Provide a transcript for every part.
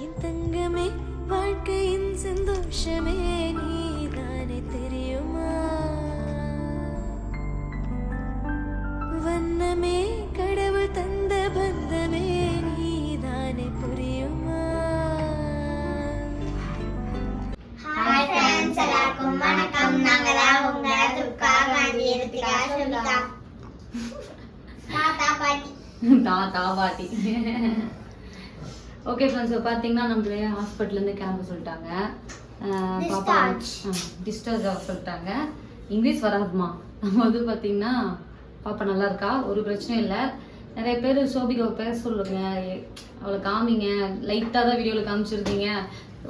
என் தங்கமே வாழ்க்கையின் சந்தோஷமே நீதானே தெரியுமா? வண்ணமே கடவுள் தந்த பந்தமே நீதானே புரியுமா? வணக்கம். நாங்களா உங்க துர்கா காந்தி தாத்தா பாட்டி. தாத்தா பாட்டி. ஓகே ஃப்ரெண்ட்ஸ் பார்த்தீங்கன்னா நம்மளே ஹாஸ்பிட்டல்லேருந்து கிளம்ப சொல்லிட்டாங்க. பாப்பா. டிஸ்சார்ஜ் ஆக சொல்லிட்டாங்க. இங்கிலீஷ் வராதுமா நம்ம வந்து பார்த்தீங்கன்னா பாப்பா நல்லா இருக்கா? ஒரு பிரச்சனையும் இல்லை. நிறைய பேர் சோபிகாவை பேச சொல்லுங்க. அவளை காமிங்க. லைட்டாக தான் வீடியோவில் காமிச்சிருந்தீங்க.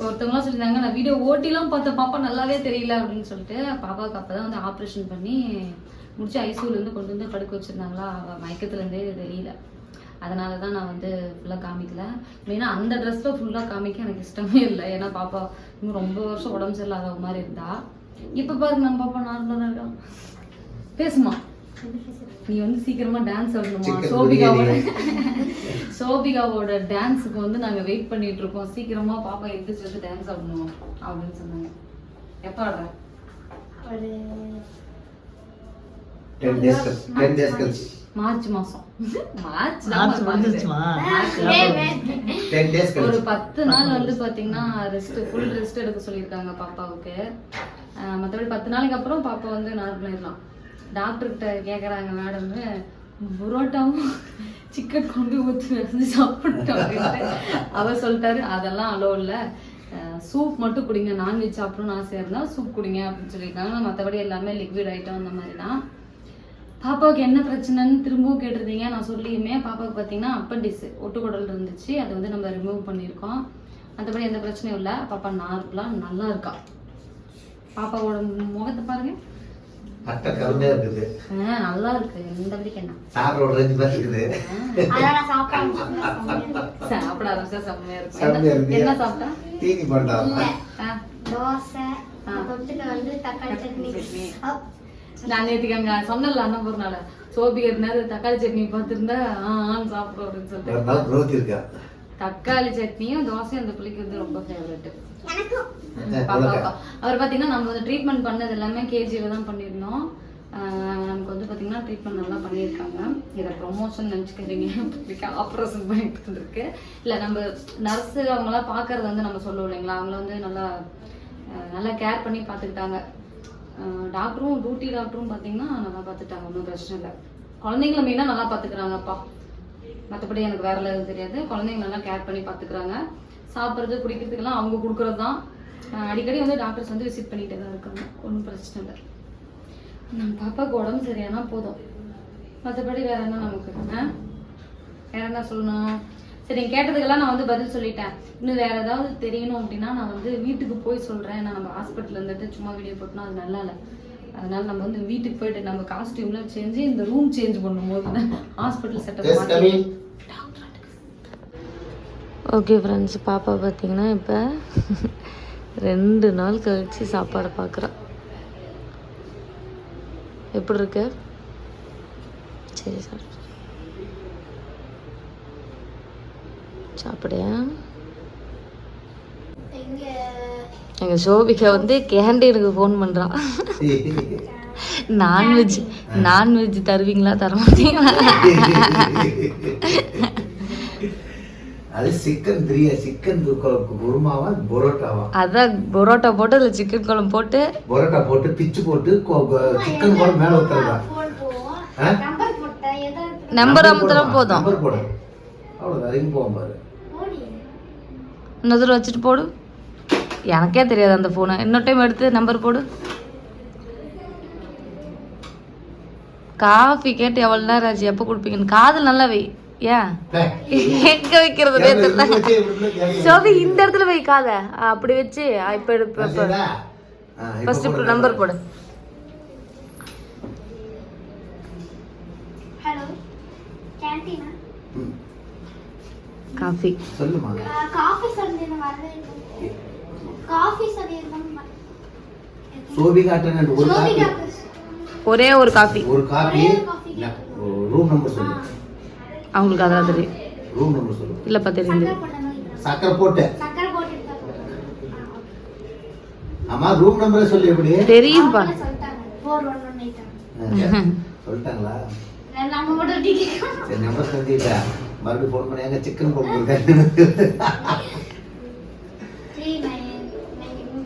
ஒருத்தவங்களாம் சொல்லியிருந்தாங்க நான் வீடியோ ஓட்டிலாம் பார்த்த பாப்பா நல்லாவே தெரியல அப்படின்னு சொல்லிட்டு பாப்பாவுக்கு அப்போ தான் வந்து ஆப்ரேஷன் பண்ணி முடிச்சு ஐசியூலேருந்து கொண்டு வந்து படுக்க வச்சுருந்தாங்களா? அவள் மயக்கத்துலேருந்தே தெரியல. அதனால தான் நான் வந்து ஃபுல்லாக காமிக்கல. மெயினாக அந்த ட்ரெஸ்ஸில் ஃபுல்லாக காமிக்க எனக்கு இஷ்டமே இல்லை. ஏன்னா பாப்பா இன்னும் ரொம்ப வருஷம் உடம்பு சரியில்லாத மாதிரி இருந்தா. இப்போ பாருங்க நம்ம பாப்பா நார்மலாக தான் இருக்கான் பேசுமா? நீ வந்து சீக்கிரமா டான்ஸ் ஆடணுமா? சோபிகாவோட சோபிகாவோட டான்ஸுக்கு வந்து நாங்க வெயிட் பண்ணிட்டு இருக்கோம். சீக்கிரமா பாப்பா எந்திரிச்சு வந்து டான்ஸ் ஆடணும் அப்படின்னு சொன்னாங்க. எப்போ ஆடுற? ஒரு டென் டேஸ் டென் டேஸ் கழிச்சு மார்ச் மாசம். மார்ச் மார்ச் வந்துருச்சுமா ஒரு பத்து நாள் வந்து பாத்தீங்கன்னா ரெஸ்ட் ஃபுல் ரெஸ்ட் எடுக்க சொல்லியிருக்காங்க பாப்பாவுக்கு. மத்தபடி பத்து நாளைக்கு அப்புறம் பாப்பா வந்து நார்மல் ஆயிடலாம். டாக்டர்கிட்ட கேக்குறாங்க மேடம் புரோட்டாவும் சிக்கன் கொண்டு ஊற்றி வந்து சாப்பிட்டோம் அவர் சொல்லிட்டாரு அதெல்லாம் அலோ இல்லை. சூப் மட்டும் குடிங்க. நான்வெஜ் சாப்பிடணும்னு ஆசையாக இருந்தால் சூப் குடிங்க. அப்படின்னு சொல்லியிருக்காங்க. மற்றபடி எல்லாமே லிக்விட் ஐட்டம் அந்த மாதிரி தான் பாப்பாவுக்கு என்ன பிரச்சனைன்னு திரும்பவும் கேட்டிருந்தீங்க நான் சொல்லியுமே பாப்பாவுக்கு பார்த்தீங்கன்னா அப்பண்டிஸ் ஒட்டுக்குடல் இருந்துச்சு. அதை வந்து நம்ம ரிமூவ் பண்ணியிருக்கோம். மற்றபடி எந்த பிரச்சனையும் இல்லை. பாப்பா நார்மலாக நல்லா இருக்கா? பாப்பாவோட முகத்தை பாருங்க. அட்டை கருமையா இருக்குது. ஆ, நல்லா இருக்கு. எந்த வரைக்கும் என்ன? சாரோட ரேஞ்சு மாதிரி இருக்குது. அதெல்லாம் சாப்பிட சாப்பிட ஆரம்பிச்சா செம்மையா இருக்கும் செம்மையா என்ன- இருக்கு. என்ன சாப்பிட்டா? தீனி பண்ணா ஆ, தோசை. தொட்டுக்க வந்து தக்காளி சட்னி. நான் நேற்றுக்கு அங்கே சொன்னல அன்னபூர்னால சோபி இருந்தாரு தக்காளி சட்னி பார்த்துருந்தா ஆ ஆன்னு சாப்பிடும் அப்படின்னு சொல்லிட்டு. தக்காளி சட்னியும் தோசையும் அந்த பிள்ளைக்கு வந்து ரொம்ப ஃபேவரட் அவர் பார்த்தீங்கன்னா நம்ம வந்து ட்ரீட்மெண்ட் பண்ணது எல்லாமே கேஜியில் தான் பண்ணியிருந்தோம். நமக்கு வந்து பார்த்தீங்கன்னா ட்ரீட்மெண்ட் நல்லா பண்ணியிருக்காங்க. இதை ப்ரொமோஷன் நினச்சிக்கிறீங்க ஆப்ரேஷன் பண்ணிட்டு இருந்திருக்கு இல்லை நம்ம நர்ஸு அவங்களாம் பார்க்கறது வந்து நம்ம சொல்லுவோம் இல்லைங்களா? அவங்கள வந்து நல்லா நல்லா கேர் பண்ணி பார்த்துக்கிட்டாங்க. டாக்டரும் டியூட்டி டாக்டரும் பார்த்தீங்கன்னா நல்லா பார்த்துட்டாங்க ஒன்றும் பிரச்சனை இல்லை. குழந்தைங்கள மெயினாக நல்லா பார்த்துக்கிறாங்கப்பா மற்றபடி எனக்கு வேற எதுவும் தெரியாது. குழந்தைங்க நல்லா கேர் பண்ணி பார்த்துக்கிறாங்க சாப்பிட்றது குடிக்கிறதுக்கெல்லாம் அவங்க கொடுக்குறது தான் அடிக்கடி வந்து டாக்டர்ஸ் வந்து விசிட் பண்ணிகிட்டே தான் இருக்காங்க. ஒன்றும் பிரச்சனை இல்லை. நம்ம பாப்பாவுக்கு உடம்பு சரியானா போதும். மற்றபடி வேற என்ன நமக்கு? ஆ? வேற என்ன சொல்லணும்? சரி நீங்க கேட்டதுக்கெல்லாம் நான் வந்து பதில் சொல்லிட்டேன். இன்னும் வேற ஏதாவது தெரியணும் அப்படின்னா நான் வந்து வீட்டுக்கு போய் சொல்றேன். ஏன்னா நம்ம ஹாஸ்பிட்டல் இருந்துட்டு சும்மா வீடியோ போட்டோம்னா அது நல்லா இல்லை. அதனால நம்ம வந்து வீட்டுக்கு போயிட்டு நம்ம காஸ்டியூம்ல சேஞ்சு இந்த ரூம் சேஞ்ச் பண்ணும்போது hospital setup coming. Okay friends பாப்பா பார்த்தீங்கன்னா இப்போ ரெண்டு நாள் கழிச்சு சாப்பாடு பார்க்குறா எப்படி இருக்கு? சரி சார். சாப்பிடையா? எங்க? எங்கள் சோபிகா வந்து கேண்டீனுக்கு ஃபோன் பண்ணுறான் நான்வெஜ் நான்வெஜ் தருவீங்களா? தர மாட்டீங்களா? அது சிக்கன் பிரியா சிக்கன் குருமாவா பரோட்டாவா? அதான் பரோட்டா போட்டு அதில் சிக்கன் குழம்பு போட்டு. பரோட்டா போட்டு பிச்சு போட்டு சிக்கன் குழம்பு மேல? நம்பர் போட்டா ஏதோ நம்பர் அமுத்தினா போதும். நம்பர் போடு. அவ்வளோதான் அதிகம் போகும் பாரு. இன்னொரு வச்சுட்டு போடு. எனக்கே தெரியாது அந்த ஃபோனை இன்னொரு டைம் எடுத்து நம்பர் போடு. காஃபி கேட்டு எவ்வளோ நேரம் ஆச்சு? எப்போ கொடுப்பீங்கன்னு? காதல் நல்லா வை. ஏன்? எங்க வைக்கிறதுனே தெரியல சோபி இந்த இடத்துல வை காத. அப்படி வச்சு. இப்ப ஃபர்ஸ்ட் இப்போ நம்பர் போடு ஹலோ கேண்டீனா காஃபி. சொல்லுமா? காஃபி வரவே காஃபி ஒரு சோபிகாக்கு ஒரே ஒரு காஃபி. ஒரு காஃபி. ரூம் நம்பர் சொல்லு. அவங்களுக்கு அதெல்லாம் தெரியும். ரூம் நம்பர் சொல்லு. இல்லப்பா தெரியுது சக்கரை போட்டு சக்கரை போட்டு. எடுத்தா போதும். ஆ, okay. அம்மா ரூம் நம்பரை சொல்லி எப்படி? தெரியும்பா. சொல்லிட்டாங்களா? நம்ம மட்டும் சரி நம்பர் தெரிஞ்சுக்கிட்டேன் மறுபடியும் ஃபோன் பண்ணி எங்க சிக்கன்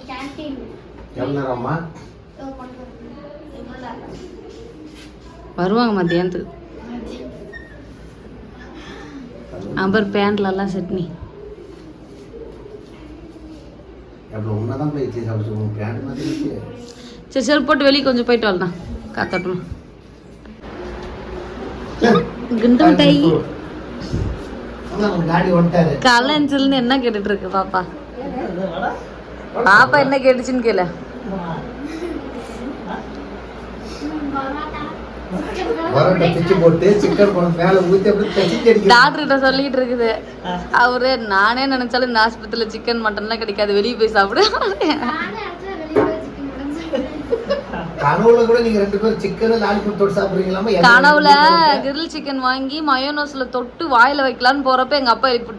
கேன்டீன் எவ்வளோ நேரம்மா? வருவாங்க மத்தியானத்துக்கு. அப்புறம் பேண்ட்லலாம் சட்னி. எவ்வளோ உன்னதான் போய் இட்லி சாப்பிட்டு சொல்லுவோம். பேண்ட் மாதிரி இருக்கு. சரி செருப்பு போட்டு வெளியே கொஞ்சம் போயிட்டு வரலாம். காத்தோட்டமா. குண்டு மிட்டாய் வந்துட்டாரு கலஞ்சில்னு என்ன கேட்டுட்டு இருக்கு பாப்பா? பாப்பா என்ன கேட்டுச்சுன்னு கேளு. பரோட்டா பிச்சு போட்டு சிக்கன் குழம்பு மேலே ஊற்றி அப்படியே தச்சிட்டு அடிக்கிறது. டாக்டர் கிட்ட சொல்லிட்டு இருக்குது அவரு நானே நினைச்சாலும் இந்த ஆஸ்பத்திரியில சிக்கன் மட்டன்லாம் கிடைக்காது வெளியே போய் சாப்பிடு. கனவுல கூட நீங்க ரெண்டு பேரும் சிக்கன் லாலிபப் தொட்டு சாப்பிடுறீங்களாமா கனவுல கிரில் சிக்கன் வாங்கி மயோனோஸ்ல தொட்டு வாயில வைக்கலான்னு போறப்ப எங்க அப்பா எழுப்பி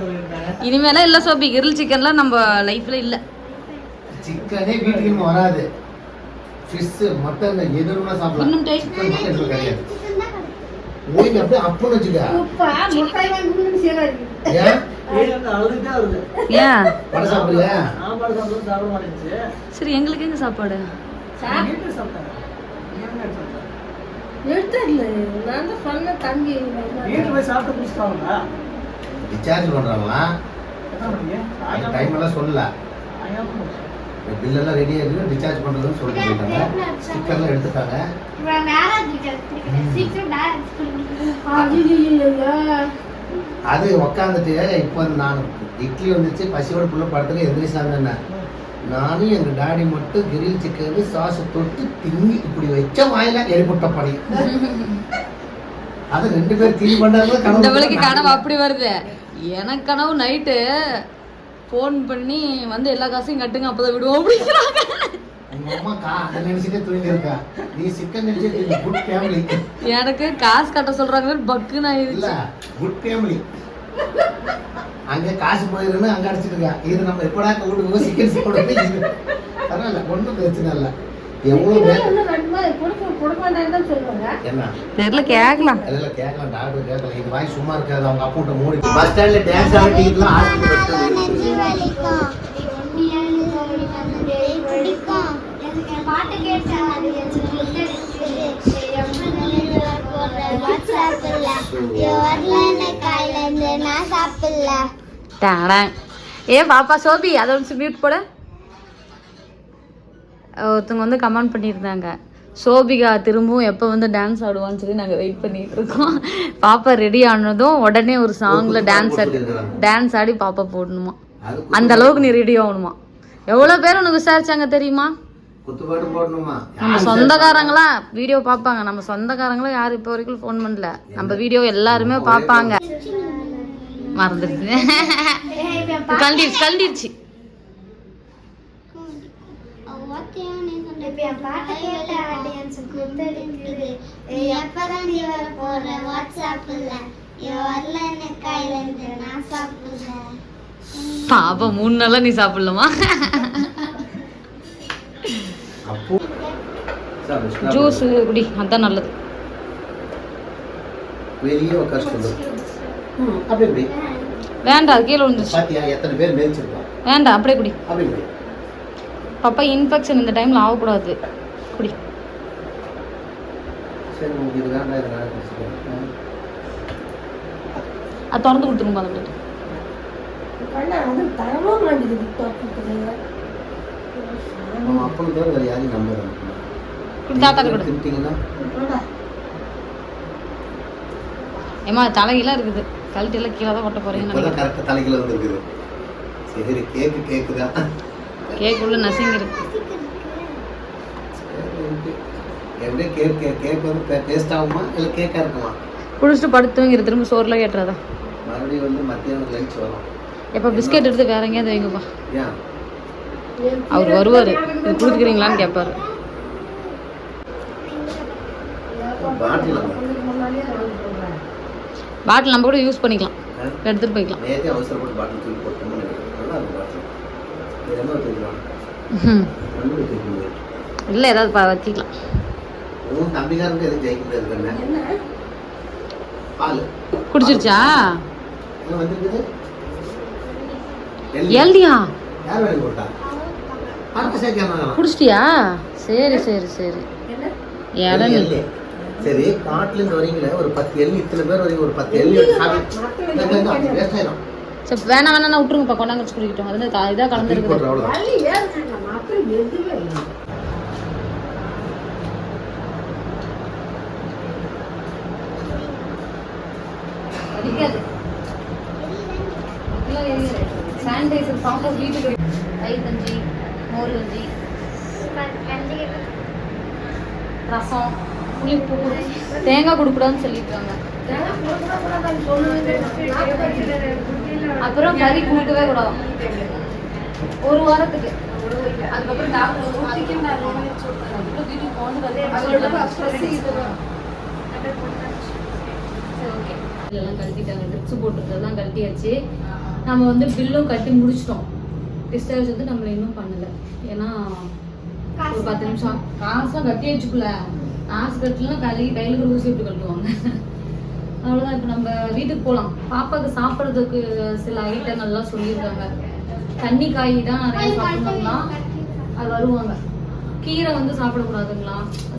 சொல்லியிருக்காங்க இனிமேலாம் இல்ல சோபி கிரில் சிக்கன்லாம் நம்ம லைஃப்ல இல்ல. சிக்கனே வீட்டுக்கு வராது. ஃபிஷ் மட்டன் எது வேணா சாப்பிடலாம். இன்னும் மட்டன் கிடையாது. ஓய்வு அப்படியே அப்புன்னு வச்சுக்க. ஏன்? சரி எங்களுக்கு எங்க சாப்பாடு? டிஸ்சார்ஜ் பண்றாங்களா என்ன பண்ணீங்க அந்த டைம் எல்லாம் சொல்லல. பில் எல்லாம் ரெடியா இருக்கு டிஸ்சார்ஜ் பண்றதுன்னு சொல்லிட்டு போயிட்டாங்க. ஸ்டிக்கர்லாம் எடுத்துட்டாங்க. சீக்கிரம். அது உக்காந்துட்டு இப்போ நான் இட்லி வந்துச்சு பசியோட புள்ள படத்துக்கு எந்திரிச்சாங்க நானும் எங்க டாடி மட்டும் கிரில் சிக்கன் சாஸ் தொட்டு திங்கி இப்படி வச்ச வாயில எரிபுட்ட படி அது ரெண்டு பேர் திங்கி பண்ணாங்க கனவு அப்படி வருது. எனக்கு கனவு நைட்டு ஃபோன் பண்ணி வந்து எல்லா காசையும் கட்டுங்க அப்பதான் விடுவோம் அப்படிங்கிறாங்க. உங்க அம்மா கா அதை நினைச்சிட்டே தூங்கி இருக்கா? நீ சிக்கன் நினைச்சிட்டு குட் ஃபேமிலி எனக்கு காசு கட்ட சொல்றாங்க பக்குன்னு இல்ல ஆயிடுச்சு குட் ஃபேமிலி அங்க காசு போயிருன்னு அங்க அடிச்சிட்டு இருக்கா? இது நம்ம எப்படா வீட்டுக்கு சிக்கன் சாப்பிடுறது இது பரவாயில்ல ஒன்றும் பிரச்சனை இல்லை. எவ்வளவு பேர்? என்ன? தெரியல கேட்கலாம். அதெல்லாம் கேட்கலாம் டாக்டர் கேட்கலாம் இது வாய் சும்மா இருக்காது அவங்க அப்பா மூடி பஸ் ஸ்டாண்ட்ல டான்ஸ் ஹாஸ்பிட்டல் ஏ பாப்பா சோபி அதை ஒன்று மியூட் போட. ஒருத்தவங்க வந்து கமெண்ட் பண்ணியிருந்தாங்க. சோபிகா திரும்பவும் எப்போ வந்து டான்ஸ் ஆடுவான்னு சொல்லி நாங்கள் வெயிட் பண்ணிட்டு இருக்கோம். பாப்பா ரெடி ஆனதும் உடனே ஒரு சாங்ல டான்ஸ் ஆடி டான்ஸ் ஆடி பாப்பா போடணுமா? அந்த அளவுக்கு நீ ரெடி ஆகணுமா? எவ்வளோ பேர் உனக்கு விசாரிச்சாங்க தெரியுமா? குத்துப்பாட்டு போடணுமா? நம்ம சொந்தக்காரங்களாம் வீடியோ பார்ப்பாங்க. நம்ம சொந்தக்காரங்களும் யாரும் இப்போ வரைக்கும் ஃபோன் பண்ணல? நம்ம வீடியோ எல்லாருமே பார்ப்பாங்க. மறந்துடுச்சு. நான் சாப்பிடல. பாப்பா மூணு நாளா நீ சாப்பிடலாமா? ஜூஸ் குடி அதான் நல்லது. வெளியே உட்கார சொல்லு. ம், அப்படி இப்படி வேண்டாம் அது கீழே விழுந்துச்சு பாத்தியா எத்தனை பேர் மேய்ச்சிருக்கோம் வேண்டாம் அப்படியே குடி. அப்படி இப்படி பாப்பா இன்ஃபெக்ஷன் இந்த டைம்ல ஆகக்கூடாது. குடி. சரி உங்களுக்கு இது வேண்டாம் இது வேண்டாம். அது திறந்து கொடுத்துருங்க அந்த பிளேட் நம்ம அப்பனுக்கு வேற வேற யாரையும் கொடு தின்ட்டீங்கன்னா? ஏமா தலைகீழாக இருக்குது. கழட்டி எல்லாம் கீழே தான் கொட்ட நினைக்கிறேன். கரெக்டாக தலைக்குள்ள வந்துருக்குது. சரி கேக்கு கேக்குதா கேக் உள்ள நசிங்கி இருக்கு எப்படியே கேக் கேக் வந்து டேஸ்ட் ஆகுமா? இல்லை கேக்காக இருக்குமா? குடிச்சிட்டு படுத்து தூங்கிடு திரும்ப சோறுல கேட்டுறதா மறுபடியும் வந்து மத்தியானம் லஞ்ச் வரும். எப்போ பிஸ்கெட் எடுத்து வேற எங்கேயாவது வைங்கப்பா. ஏன்? அவர் வருவார். இது கொடுத்துக்கிறீங்களான்னு கேட்பாரு பாட்டில் நம்ம கூட யூஸ் பண்ணிக்கலாம். எடுத்துட்டு போய்க்கலாம். இல்லை ஏதாவது ப- வச்சுக்கலாம். குடிச்சிருச்சா? என்ன குடிச்சிட்டியா? சரி சரி சரி. இடம் எள்ளு. சரி காட்டுல இருந்து வரீங்களே ஒரு பத்து எள்ளு இத்தனை பேர் வரீங்க ஒரு பத்து எள்ளு சரி வேணாம் வேணாம் விட்டுருங்கப்பா. கொண்டாங்க வச்சு குடிக்கட்டும். அது இதாக அடிக்காது. சானிடைசர் பாப்பா வீட்டுக்கு தயிர் கஞ்சி மோர் கஞ்சி ரசம் புளிப்பு தேங்காய் கொடுக்கூடாதுன்னு சொல்லியிருக்காங்க அப்புறம் கறி கொடுக்கவே கூடாது ஒரு வாரத்துக்கு அதுக்கப்புறம் ஓகே இதெல்லாம் கழட்டிட்டாங்க ட்ரிப்ஸ் போட்டுருந்ததெல்லாம் கழட்டியாச்சு நம்ம வந்து பில்லும் கட்டி முடிச்சிட்டோம் டிஸ்சார்ஜ் வந்து நம்மள இன்னும் பண்ணல. ஏன்னா ஒரு பத்து நிமிஷம். காசுலாம் கட்டி வச்சுக்கல. காசு கட்டலாம் கை கையில் கூட ஊசி விட்டு கட்டுவாங்க அவ்வளோதான் இப்போ நம்ம வீட்டுக்கு போகலாம் பாப்பாவுக்கு சாப்பிட்றதுக்கு சில ஐட்டங்கள்லாம் சொல்லியிருக்காங்க. தண்ணி காய் தான் நிறைய சாப்பிடணுங்களா அது வருவாங்க. கீரை வந்து சாப்பிடக்கூடாதுங்களா?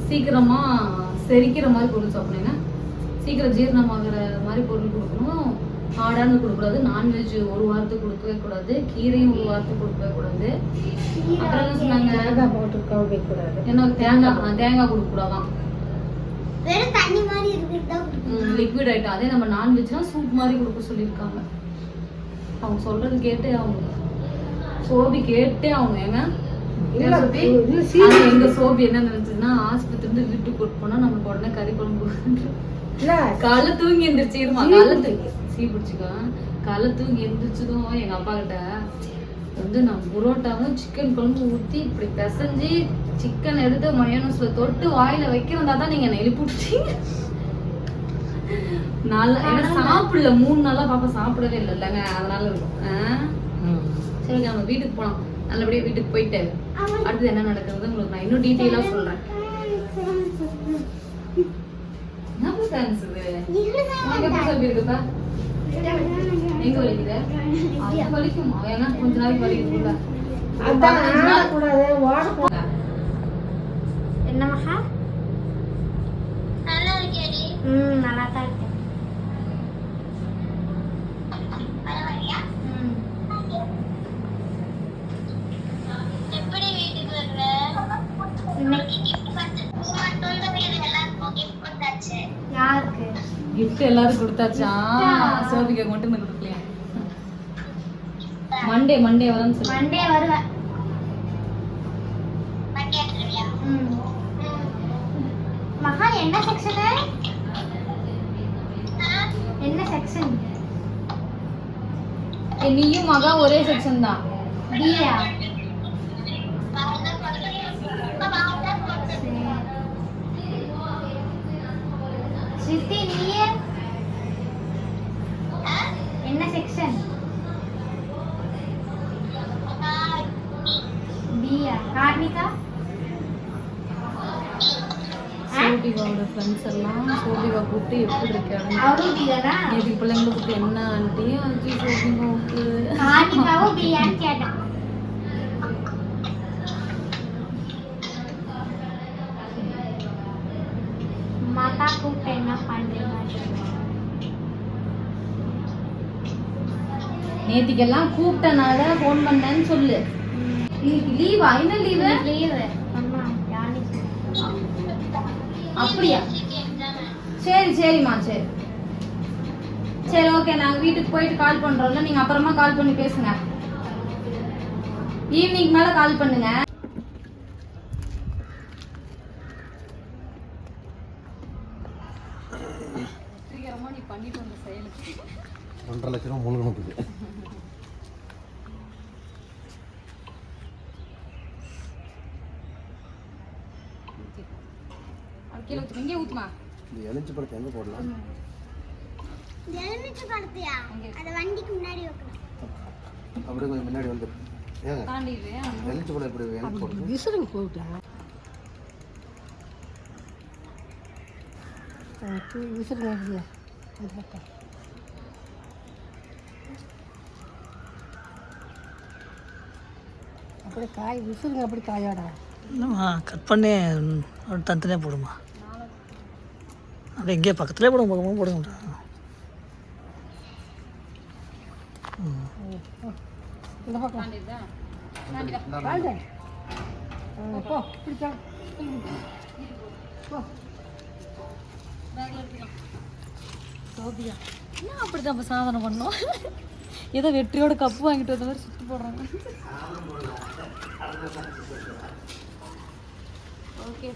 சீக்கிரமா செரிக்கிற மாதிரி பொருள் சாப்பிடுங்க. சீக்கிரம் ஜீரணமாகிற மாதிரி பொருள் கொடுக்கணும். ஹார்டானு கொடுக்கக்கூடாது நான்வெஜ் ஒரு வாரத்துக்கு கொடுக்கவே கூடாது கீரையும் ஒரு வாரத்துக்கு கொடுக்கவே கூடாது. அப்புறம் என்ன சொன்னாங்க? என்ன தேங்காய் தேங்காய் கொடுக்கக்கூடாதான் வெறும் தண்ணி மாதிரி இருக்கிறது லிக்விட் ஐட்டம் அதே நம்ம நான்வெஜ்னா சூப் மாதிரி கொடுக்க சொல்லியிருக்காங்க. அவங்க சொல்றது கேட்டே அவங்க சோபி கேட்டே அவங்க ஏங்க? எங்க சோபி என்ன நினைச்சுன்னா ஆஸ்பத்திரி இருந்து வீட்டுக்கு கூட்டு போனா நமக்கு உடனே கறி குழம்பு. காலை தூங்கி இருமா காலை தூங்கி. சீ பிடிச்சிக்கோ காலை தூங்கி எந்திரிச்சதும் எங்க அப்பா கிட்ட வந்து நான் புரோட்டாவும் சிக்கன் குழம்பு ஊத்தி இப்படி பிசைஞ்சு சிக்கன் எடுத்து மயோனஸ்ல தொட்டு வாயில வைக்கிறதா தான் நீங்க என்னை எழுப்பி விட்டீங்க நல்லா ஏன்னா சாப்பிடல. மூணு நாளா பாப்பா சாப்பிடவே இல்லை. இல்லைங்க அதனால இருக்கும்? சரி நம்ம வீட்டுக்கு போலாம். நல்லபடியா வீட்டுக்கு போயிட்டு அடுத்து என்ன நடக்குது உங்களுக்கு நான் இன்னும் டீட்டெயிலா சொல்றேன். என்ன இது? உனக்கு எப்படி சொல்லி இருக்குப்பா எங்க வலிக்குது? அது வலிக்குமா? ஏன்னா கொஞ்ச நாளைக்கு நாள் என்ன மகா? நல்லா இருக்கேடி ம் நல்லா தான் இருக்கேன் ம். எப்படி வீட்டுக்கு வருவ இன்னைக்கு யாருக்கு gift எல்லாரும் கொடுத்தாச்சா? சோபிகா மட்டும் நான் கொடுக்கலையா? மண்டே மண்டே வரேன்னு சொல்லி. மண்டே வருவேன். மகா என்ன செக்ஷனு என்ன செக்ஷன் நீயும் மகா ஒரே செக்ஷன் தான். பியா சித்தி நீயே என்ன செக்ஷன் பியா கார்னிகா சோபிகாவோட ஃப்ரெண்ட்ஸ் எல்லாம் சோபிகா கூப்பிட்டு எப்படி இருக்காங்க நேற்று பிள்ளைங்களை கூப்பிட்டு என்ன ஆண்டி ஆச்சு சோபிகாவுக்கு மாதா கூப்பிட்டு என்ன பண்றீங்க நேத்திக்கெல்லாம் கூப்பிட்டனால ஃபோன் பண்ணேன்னு சொல்லு. லீவா என்ன லீவு லீவு அப்படியா? சரி சரிம்மா சரி. சரி ஓகே நாங்கள் வீட்டுக்கு போயிட்டு கால் பண்ணுறோம்ல நீங்கள் அப்புறமா கால் பண்ணி பேசுங்க. ஈவினிங் மேலே கால் பண்ணுங்க. சீக்கிரமா நீ பண்ணிட்டு வந்த செயலுக்கு. ஒன்றரை லட்ச ரூபா முழுகணுக்கு கீழே ஊற்றுமா இங்கே ஊற்றுமா இந்த எலுமிச்சி பழத்தை எங்கே போடலாம்? எலுமிச்சை பழத்தையா? அதை வண்டிக்கு முன்னாடி வைக்கணும். அப்படியே கொஞ்சம் முன்னாடி வந்து. எலுமிச்சி பழம் விசிறுங்க விசிறுங்க அது பக்கம் அப்படியே காய் விசிறுங்க அப்படி காயாடா. இல்லைம்மா கட் பண்ணி அப்படி தனித்தனியாக போடுமா அப்படியே இங்கே பக்கத்துலேயே போடுங்க பக்கமாக போடுங்க அப்படிதான் அப்ப சாதனை பண்ணோம். ஏதோ வெற்றியோட கப்பு வாங்கிட்டு வந்த மாதிரி சுத்தி போடுறாங்க. ஓகே